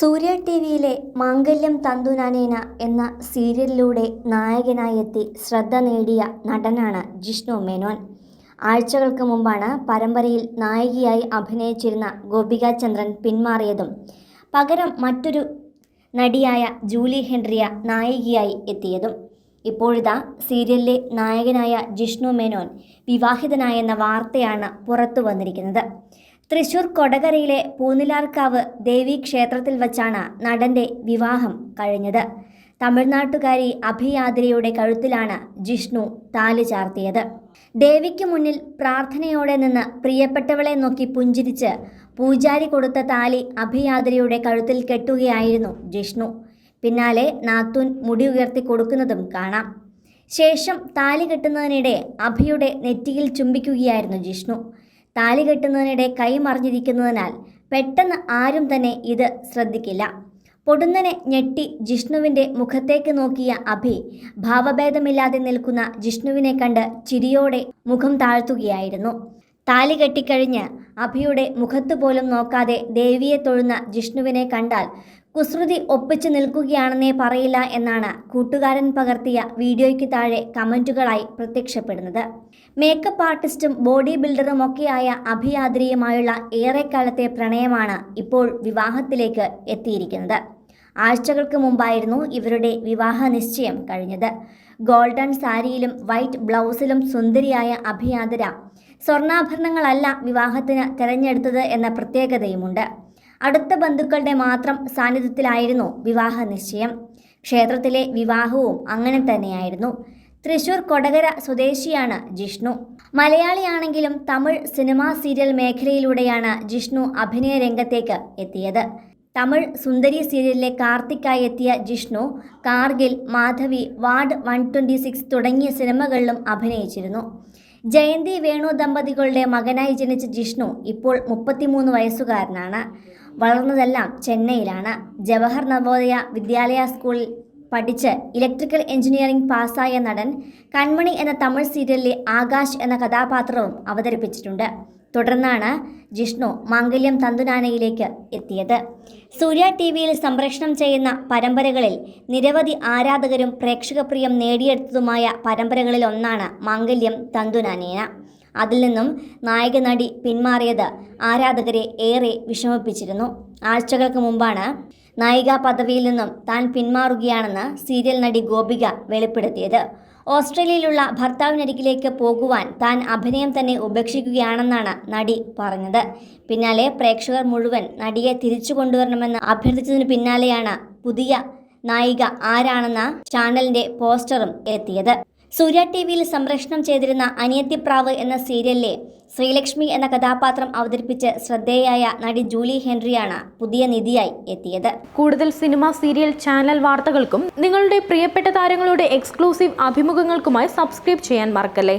സൂര്യ T വിയിലെ മാംഗല്യം തന്തുനാനേന എന്ന സീരിയലിലൂടെ നായകനായെത്തി ശ്രദ്ധ നേടിയ നടനാണ് ജിഷ്ണു മേനോൻ. ആഴ്ചകൾക്ക് മുമ്പാണ് പരമ്പരയിൽ നായികയായി അഭിനയിച്ചിരുന്ന ഗോപിക ചന്ദ്രൻ പിന്മാറിയതും പകരം മറ്റൊരു നടിയായ ജൂലി ഹെൻറിയ നായികയായി എത്തിയതും. ഇപ്പോഴിതാ സീരിയലിലെ നായകനായ ജിഷ്ണു മേനോൻ വിവാഹിതനായെന്ന വാർത്തയാണ് പുറത്തു വന്നിരിക്കുന്നത്. തൃശൂർ കൊടകരയിലെ പൂനിലാർക്കാവ് ദേവി ക്ഷേത്രത്തിൽ വച്ചാണ് നടന്റെ വിവാഹം കഴിഞ്ഞത്. തമിഴ്നാട്ടുകാരി അഭിയാദ്രിയുടെ കഴുത്തിലാണ് ജിഷ്ണു താലി ചാർത്തിയത്. ദേവിക്ക് മുന്നിൽ പ്രാർത്ഥനയോടെ നിന്ന് പ്രിയപ്പെട്ടവളെ നോക്കി പുഞ്ചിരിച്ച് പൂജാരി കൊടുത്ത താലി അഭിയാദ്രിയുടെ കഴുത്തിൽ കെട്ടുകയായിരുന്നു ജിഷ്ണു. പിന്നാലെ നാത്തൂൻ മുടി ഉയർത്തി കൊടുക്കുന്നതും കാണാം. ശേഷം താലി കെട്ടുന്നതിനിടെ അഭിയുടെ നെറ്റിയിൽ ചുംബിക്കുകയായിരുന്നു ജിഷ്ണു. താലി കെട്ടുന്നതിനിടെ കൈ മറിഞ്ഞിരിക്കുന്നതിനാൽ പെട്ടെന്ന് ആരും തന്നെ ഇത് ശ്രദ്ധിക്കില്ല. പൊടുന്നനെ ഞെട്ടി ജിഷ്ണുവിന്റെ മുഖത്തേക്ക് നോക്കിയ അഭി ഭാവഭേദമില്ലാതെ നിൽക്കുന്ന ജിഷ്ണുവിനെ കണ്ട് ചിരിയോടെ മുഖം താഴ്ത്തുകയായിരുന്നു. താലി കെട്ടിക്കഴിഞ്ഞ് അഭിയുടെ മുഖത്തു പോലും നോക്കാതെ ദേവിയെ തൊഴുന്ന ജിഷ്ണുവിനെ കണ്ടാൽ കുസൃതി ഒപ്പിച്ചു നിൽക്കുകയാണെന്നേ പറയില്ല എന്നാണ് കൂട്ടുകാരൻ പകർത്തിയ വീഡിയോയ്ക്ക് താഴെ കമന്റുകളായി പ്രത്യക്ഷപ്പെടുന്നത്. മേക്കപ്പ് ആർട്ടിസ്റ്റും ബോഡി ബിൽഡറുമൊക്കെയായ അഭിയാദ്രിയുമായുള്ള ഏറെക്കാലത്തെ പ്രണയമാണ് ഇപ്പോൾ വിവാഹത്തിലേക്ക് എത്തിയിരിക്കുന്നത്. ആഴ്ചകൾക്ക് മുമ്പായിരുന്നു ഇവരുടെ വിവാഹ നിശ്ചയം കഴിഞ്ഞത്. ഗോൾഡൻ സാരിയിലും വൈറ്റ് ബ്ലൗസിലും സുന്ദരിയായ അഭിയാതിര സ്വർണാഭരണങ്ങളല്ല വിവാഹത്തിന് തിരഞ്ഞെടുത്തത് എന്ന പ്രത്യേകതയുമുണ്ട്. അടുത്ത ബന്ധുക്കളുടെ മാത്രം സാന്നിധ്യത്തിലായിരുന്നു വിവാഹ നിശ്ചയം. ക്ഷേത്രത്തിലെ വിവാഹവും അങ്ങനെ തന്നെയായിരുന്നു. തൃശൂർ കൊടകര സ്വദേശിയാണ് ജിഷ്ണു. മലയാളിയാണെങ്കിലും തമിഴ് സിനിമാ സീരിയൽ മേഖലയിലൂടെയാണ് ജിഷ്ണു അഭിനയ രംഗത്തേക്ക് എത്തിയത്. തമിഴ് സുന്ദരി സീരിയലിലെ കാർത്തിക്കായി എത്തിയ ജിഷ്ണു കാർഗിൽ മാധവി വാർഡ് വൺ തുടങ്ങിയ സിനിമകളിലും അഭിനയിച്ചിരുന്നു. ജയന്തി വേണു ദമ്പതികളുടെ മകനായി ജനിച്ച ജിഷ്ണു ഇപ്പോൾ മുപ്പത്തിമൂന്ന് വയസ്സുകാരനാണ്. വളർന്നതെല്ലാം ചെന്നൈയിലാണ്. ജവഹർ നവോദയ വിദ്യാലയ സ്കൂളിൽ പഠിച്ച് ഇലക്ട്രിക്കൽ എഞ്ചിനീയറിംഗ് പാസ്സായ നടൻ കൺമണി എന്ന തമിഴ് സീരിയലിലെ ആകാശ് എന്ന കഥാപാത്രവും അവതരിപ്പിച്ചിട്ടുണ്ട്. തുടർന്നാണ് ജിഷ്ണു മാംഗല്യം തന്തുനാനയിലേക്ക് എത്തിയത്. സൂര്യ ടി വിയിൽ സംപ്രേഷണം ചെയ്യുന്ന പരമ്പരകളിൽ നിരവധി ആരാധകരും പ്രേക്ഷകപ്രിയം നേടിയെടുത്തതുമായ പരമ്പരകളിൽ ഒന്നാണ് മാംഗല്യം തന്തുനാനേന. അതിൽ നിന്നും നായക നടി പിന്മാറിയത് ആരാധകരെ ഏറെ വിഷമിപ്പിച്ചിരുന്നു. ആഴ്ചകൾക്ക് മുമ്പാണ് നായിക പദവിയിൽ നിന്നും താൻ പിന്മാറുകയാണെന്ന് സീരിയൽ നടി ഗോപിക വെളിപ്പെടുത്തിയത്. ഓസ്ട്രേലിയയിലുള്ള ഭർത്താവിനരികിലേക്ക് പോകുവാൻ താൻ അഭിനയം തന്നെ ഉപേക്ഷിക്കുകയാണെന്നാണ് നടി പറഞ്ഞത്. പിന്നാലെ പ്രേക്ഷകർ മുഴുവൻ നടിയെ തിരിച്ചു കൊണ്ടുവരണമെന്ന് അഭ്യർത്ഥിച്ചതിന് പിന്നാലെയാണ് പുതിയ നായിക ആരാണെന്ന ചാനലിന്റെ പോസ്റ്ററും എത്തിയത്. സൂര്യ ടി വിയിൽ സംപ്രേഷണം ചെയ്തിരുന്ന അനിയത്തിപ്രാവ് എന്ന സീരിയലിലെ ശ്രീലക്ഷ്മി എന്ന കഥാപാത്രം അവതരിപ്പിച്ച് ശ്രദ്ധേയായ നടി ജൂലി ഹെൻറിയാണ് പുതിയ നിധിയായി എത്തിയത്. കൂടുതൽ സിനിമ സീരിയൽ ചാനൽ വാർത്തകൾക്കും നിങ്ങളുടെ പ്രിയപ്പെട്ട താരങ്ങളുടെ എക്സ്ക്ലൂസീവ് അഭിമുഖങ്ങൾക്കുമായി സബ്സ്ക്രൈബ് ചെയ്യാൻ മറക്കല്ലേ?